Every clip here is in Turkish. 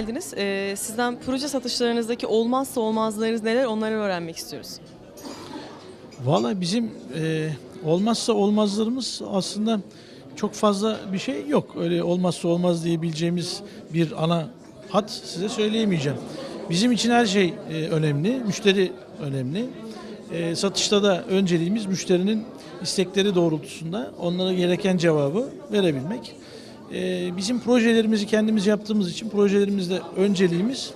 geldiniz. Ee, sizden proje satışlarınızdaki olmazsa olmazlarınız neler onları öğrenmek istiyoruz. Valla bizim e, olmazsa olmazlarımız aslında çok fazla bir şey yok. Öyle olmazsa olmaz diyebileceğimiz bir ana hat size söyleyemeyeceğim. Bizim için her şey e, önemli, müşteri önemli. E, satışta da önceliğimiz müşterinin istekleri doğrultusunda onlara gereken cevabı verebilmek. E, bizim projelerimizi kendimiz yaptığımız için projelerimizde önceliğimiz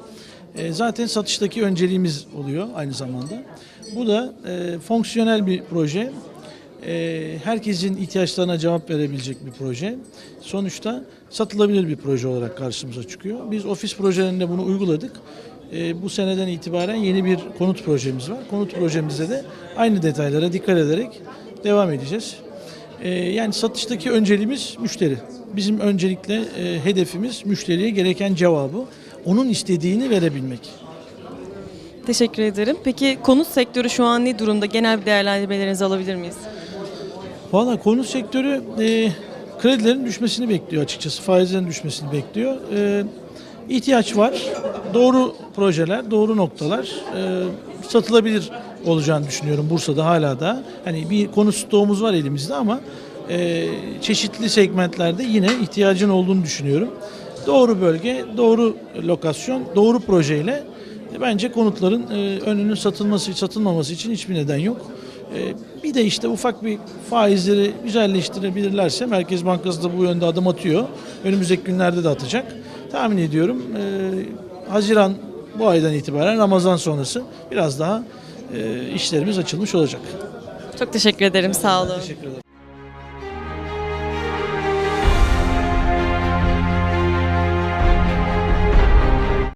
e, zaten satıştaki önceliğimiz oluyor aynı zamanda. Bu da e, fonksiyonel bir proje. E, herkesin ihtiyaçlarına cevap verebilecek bir proje. Sonuçta satılabilir bir proje olarak karşımıza çıkıyor. Biz ofis projelerinde bunu uyguladık. Bu seneden itibaren yeni bir konut projemiz var. Konut projemizde de aynı detaylara dikkat ederek devam edeceğiz. E, yani satıştaki önceliğimiz müşteri. Bizim öncelikle e, hedefimiz müşteriye gereken cevabı, onun istediğini verebilmek. Teşekkür ederim. Peki konut sektörü şu an ne durumda? Genel bir değerlendirmelerinizi alabilir miyiz? Valla konut sektörü e, kredilerin düşmesini bekliyor açıkçası. Faizlerin düşmesini bekliyor. E, ihtiyaç var. Doğru projeler, doğru noktalar e, satılabilir olacağını düşünüyorum Bursa'da hala da. Hani bir konut stoğumuz var elimizde ama e, çeşitli segmentlerde yine ihtiyacın olduğunu düşünüyorum. Doğru bölge, doğru lokasyon, doğru projeyle e, bence konutların e, önünün satılması, satılmaması için hiçbir neden yok. E, Bir de işte ufak bir faizleri güzelleştirebilirlerse Merkez Bankası da bu yönde adım atıyor. Önümüzdeki günlerde de atacak. Tahmin ediyorum e, Haziran bu aydan itibaren Ramazan sonrası biraz daha e, işlerimiz açılmış olacak. Çok teşekkür ederim. Sağ olun. Teşekkür ederim.